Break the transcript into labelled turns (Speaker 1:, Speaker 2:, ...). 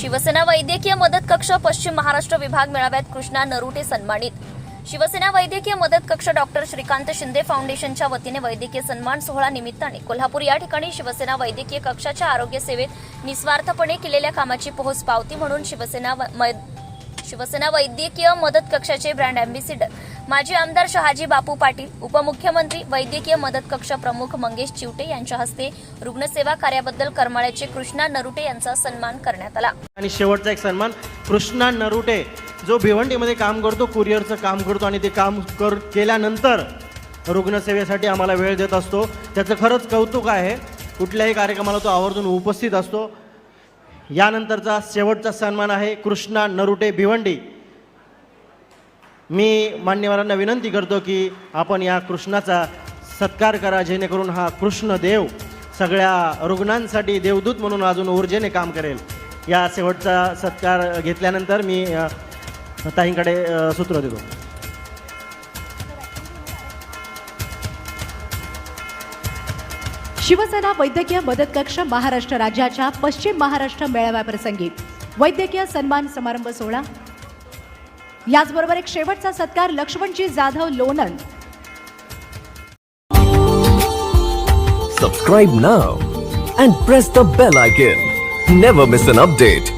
Speaker 1: शिवसेना वैद्यकीय मदत कक्ष पश्चिम महाराष्ट्र विभाग मेळाव्यात कृष्णा नरुटे सन्मानित. शिवसेना वैद्यकीय मदत कक्ष डॉक्टर श्रीकांत शिंदे फाउंडेशनच्या वतीने वैद्यकीय सन्मान सोहळा निमित्ताने कोल्हापूर या ठिकाणी शिवसेना वैद्यकीय कक्षाच्या आरोग्य सेवेत निस्वार्थपणे केलेल्या कामाची पोहोच पावती म्हणून शिवसेना व- मै- शिवसेना वैद्यकीय मदत कक्षाचे ब्रँड अँबॅसिडर माजी आमदार शहाजी बापू पाटील उपमुख्यमंत्री वैद्यकीय मदत कक्ष प्रमुख मंगेश चिवटे यांच्या हस्ते रुग्णसेवा कार्याबद्दल करमाळ्याचे कृष्णा नरुटे यांचा सन्मान करण्यात आला.
Speaker 2: आणि शेवटचा एक सन्मान कृष्णा नरुटे जो भिवंडीमध्ये काम करतो कुरिअरचं काम करतो आणि ते काम कर केल्यानंतर रुग्णसेवेसाठी आम्हाला वेळ देत असतो. त्याचं खरंच कौतुक आहे. कुठल्याही कार्यक्रमाला तो आवर्जून उपस्थित असतो. यानंतरचा शेवटचा सन्मान आहे कृष्णा नरुटे भिवंडी. मी मान्यवरांना विनंती करतो की आपण या कृष्णाचा सत्कार करा जेणेकरून हा कृष्णदेव सगळ्या रुग्णांसाठी देवदूत म्हणून अजून ऊर्जेने काम करेल. या शेवटचा सत्कार घेतल्यानंतर मी ताईंकडे सूत्र देतो.
Speaker 3: शिवसेना वैद्यकीय मदत कक्ष महाराष्ट्र राज्याच्या पश्चिम महाराष्ट्र मेळाव्याप्रसंगी वैद्यकीय सन्मान समारंभ सोहळा याचबरोबर एक शेवटचा सत्कार लक्ष्मणजी जाधव लोणन
Speaker 4: सबस्क्राईब ना and press the bell icon never miss an update